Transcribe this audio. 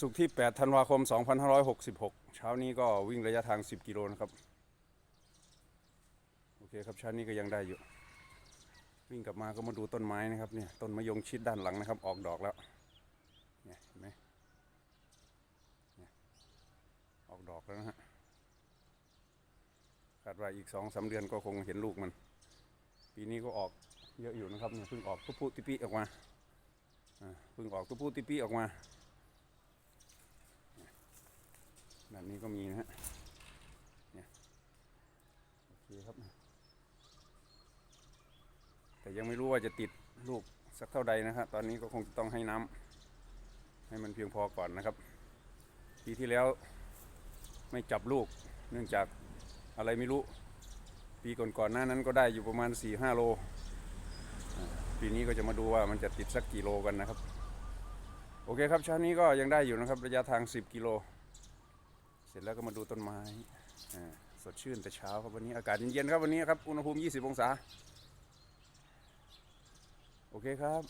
สุกที่ 8 ธันวาคม 2566 เช้านี้ก็วิ่งระยะทาง 10 กิโลนะครับ โอเคครับเช้านี้ก็ยังได้อยู่ วิ่งกลับมาก็มาดูต้นไม้นะครับเนี่ยต้นมะยงชิดด้านหลังนะครับ ออกดอกแล้วเนี่ยเห็นไหมเนี่ยออกดอกแล้วนะฮะคาดว่าอีกสองสาเดือนก็คงเห็นลูกมัน ปีนี้ก็ออกเยอะอยู่นะครับเนี่ยเพิ่งออกตุปุติปิออกมาเพิ่งออกตุปุติปิออกมา แบบนี้ก็มีนะฮะเนี่ยโอเคครับแต่ยังไม่รู้ว่าจะติดลูกสักเท่าใดนะครับตอนนี้ก็คงต้องให้น้ำให้มันเพียงพอก่อนนะครับปีที่แล้วไม่จับลูก เนื่องจากอะไรไม่รู้ ปีก่อนๆหน้านั้นก็ได้อยู่ประมาณ4ี่ห้าโล ปีนี้ก็จะมาดูว่ามันจะติดสักกี่โลกันนะครับ โอเคครับเช้านี้ก็ยังได้อยู่นะครับ ระยะทาง 10 กิโล สร็จแล้วก็มาดูต้นไม้สดชื่นแต่เช้าครับวันนี้อากาศเย็นๆครับวันนี้ครับอุณหภูมิ 20 องศา โอเคครับ